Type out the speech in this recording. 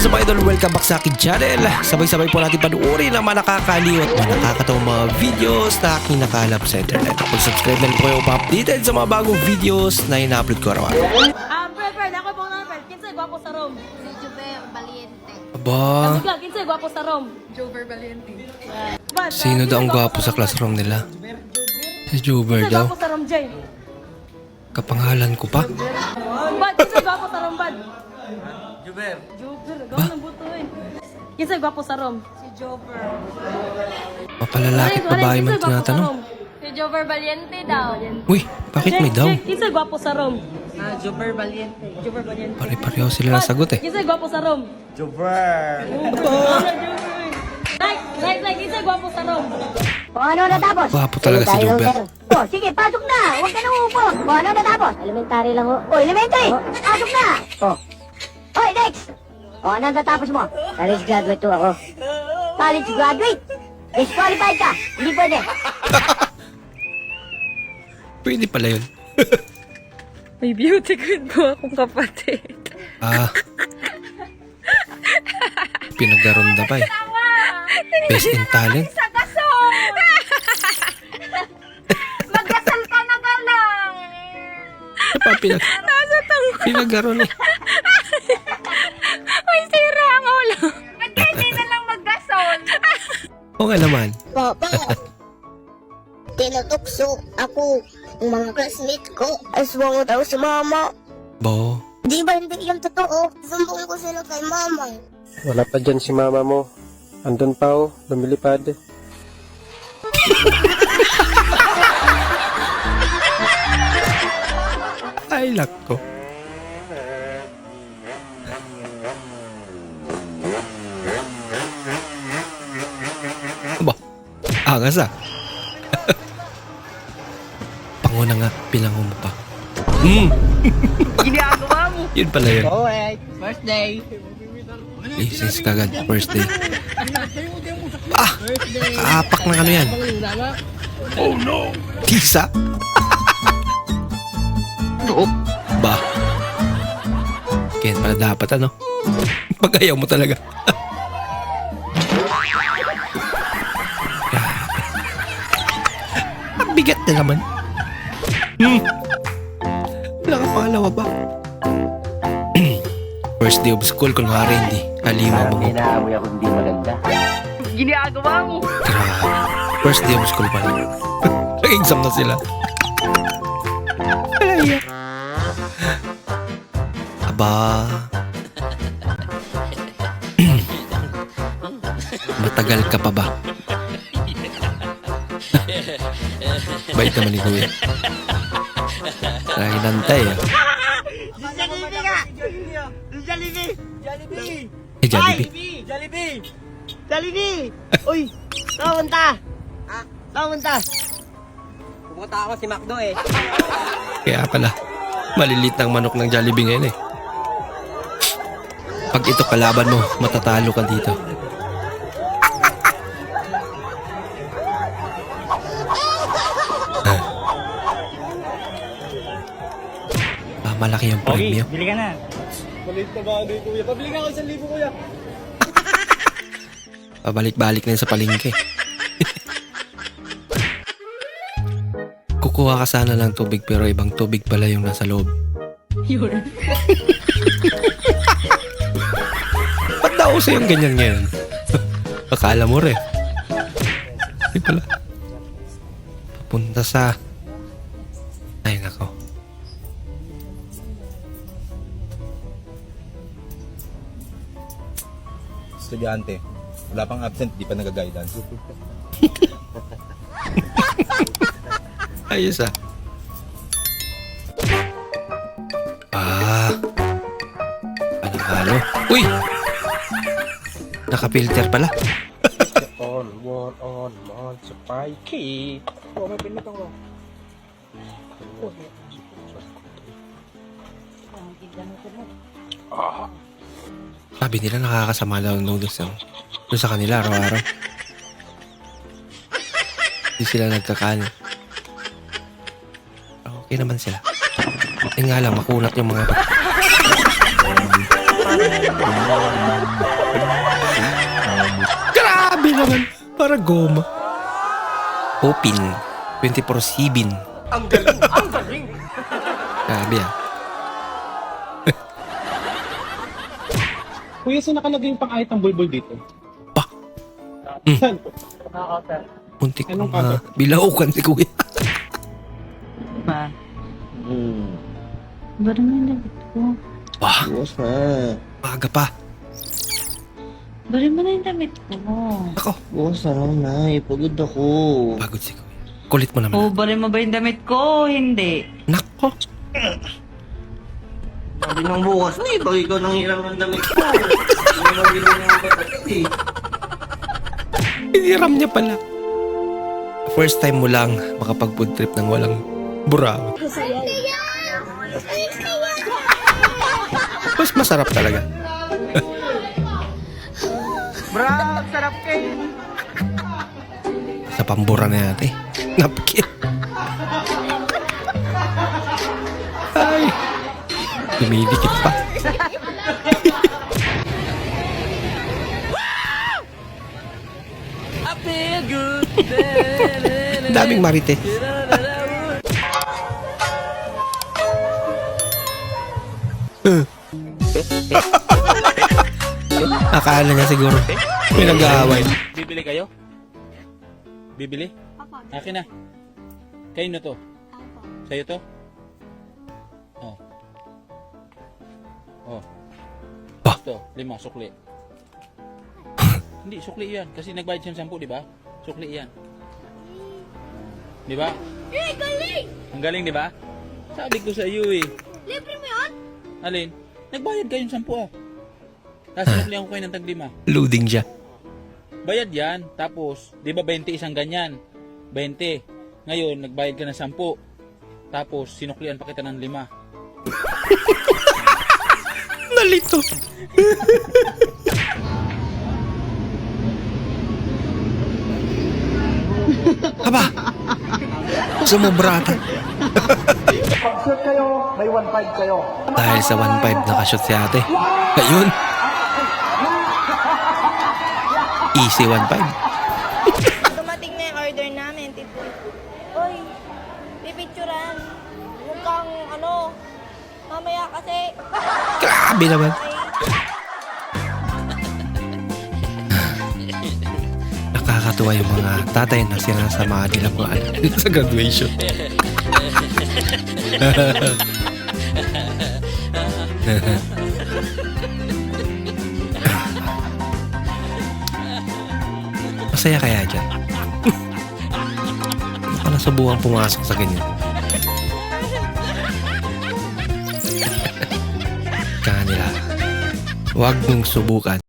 is up idol? Welcome back sa akin channel. Sabay-sabay po natin panuorin ang mga nakakaliw at mga nakakatawang mga videos na aking nakalap sa internet. Kung subscribe na rin po kayo pa-updated sa mga bagong videos na ina-upload ko araw Ah, Fred, Fred, ako po na Fred. Kinsay gwapo sa Rom. Si Juve Valiente. Aba, Bigla, kinsay gwapo sa Rom. Jover Valiente. Sino ah, daw ang gwapo sa classroom nila? Si Juber Kinsay daw. gwapo sa Rom, Jay. Kapangalan ko pa. Bad, kinsay gwapo sa Rom, Bad. Juber. Juber, gawin ng buto eh. Kinsay gwapo sa Rom. Si Jover. Mapalalakit babae man tinatanong. Si Jover Valiente daw. Uy, bakit may daw? Kinsay gwapo sa Rom. Ah, Jover Valiente. Jover yan? Pare-pareho sila ng sagot eh. Kinsay gwapo sa Rom. Jover! Like, like, like, kinsay gwapo sa Rom. O ano natapos? Gwapo talaga si Tayo, Jober. tayo. O sige, pasok na. Huwag ka nang uupo. O ano natapos? Elementary lang ho. O elementary. Pasok na. O. Oy, next. O ano natapos mo? College graduate to ako. College graduate? Disqualified ka. Hindi pwede. Pwede pala yun. May beauty queen po akong kapatid. Ah. Pinagdaronda pa eh. Best in talent. Sa gasol! Ka na ka lang! Ano pa pinag... Pinagdaron eh. Oo nga naman. Papa, tinutukso ako ng mga classmates ko. Aswang daw si mama. Bo. Di ba hindi yung totoo? Sumbong ko sila kay mama. Wala pa dyan si mama mo. Andun pa oh, lumilipad. Ay, lako. Angas ah. Panguna nga, pinango mo pa. Hmm, Ginagawa mo! yun pala yun. Alright, first day. License kagad, first day. Ah! Kaapak ng ano yan? Oh no! Tisa? ba? Kaya pala dapat ano? Pag ayaw mo talaga. Bigat na naman. Hmm. Wala ka pangalawa ba? First day of school, kunwari hindi. Alima mo. Inaamoy ako hindi maganda. Ginagawa mo! Grabe. First day of school pa lang. Nag-exam na sila. Ay. Aba. Matagal ka pa ba? Bait naman ni Kuya. Nahinantay ah. Jollibee ka! Jollibee! Jollibee! Eh, Jollibee. Jollibee! Jollibee! Uy! Saan punta? Ha? Saan punta? Pupunta ako si Macdo eh. Kaya pala, malilit ng manok ng Jollibee ngayon eh. Pag ito kalaban mo, matatalo ka dito. Malaki yung premyo. bili ka na. Balit na bagay kuya. Pabili nga ako isang libo kuya. Pabalik-balik na yun sa palengke. Kukuha ka sana ng tubig pero ibang tubig pala yung nasa loob. Yun. Ba't daw uso yung ganyan ngayon? Akala mo rin. Di pala. Papunta sa... Ay, nako. Estudyante. Wala pang absent, di pa nag-guidance. Ayos ah. Ah. Panalo. Uy! Naka-filter pala. On, one, on, on, spikey. Oh, may pinatang ko. Sabi nila nakakasama daw ng noodles ng doon sa kanila araw-araw. Hindi sila nagkakain. Okay naman sila. Eh nga lang, makunat yung mga Grabe naman. Para goma. Open. 24-7. Ang galing, ang galing. Grabe ah. Kuya, saan nakalagay yung pang-ayat ng bulbul dito? Ah. Mm. Saan? Muntik Anong na bilaukan si kuya. Ba't naman damit ko? Wah, Bukas na. maaga pa. Ba't naman yung damit ko? Ako, Bukas na lang na. Pagod ako. pagod si kuya. Kulit mo naman. Oh, bali mo ba yung damit ko? Hindi. Nako. Sabi ng bukas na eh. Pag ikaw nang hiram ng damit ko. Hindi mo bilhin ng batat eh. Hiniram niya pala. First time mo lang makapag-food trip ng walang buraot. Mas masarap talaga. Bro, sarap kayo. Sa pambura na natin. Napkin. Dumidikit pa. Daming marite. Uh. Akala niya siguro may nag-aaway. Bibili kayo? Bibili? Akin na. Kayo na to. Sa'yo to? Oh. Ah. Ito, lima, sukli. Hindi, sukli yan. Kasi nagbayad siya ng sampu, di ba? Sukli yan. Di ba? Eh, galing! Ang galing, di ba? Sabi ko sa iyo eh. Libre mo yun? Alin? Nagbayad kayo ng sampu ah. Tapos sinuklihan ko kayo ng taglima. Loading siya. Bayad yan. Tapos, di ba 20 isang ganyan? 20. Ngayon, nagbayad ka ng 10. Tapos, sinuklian pa kita ng 5. Nalito. Aba. Sumubrata. Pag-shoot kayo, may 1.5 kayo. Dahil sa 1.5 nakashoot si ate. Ayun. Easy 1.5. Grabe naman. Nakakatuwa yung mga tatay na sinasama nila mga anak sa graduation. Masaya kaya dyan. Baka nasubukan pumasok sa ganyan. Huwag mong subukan.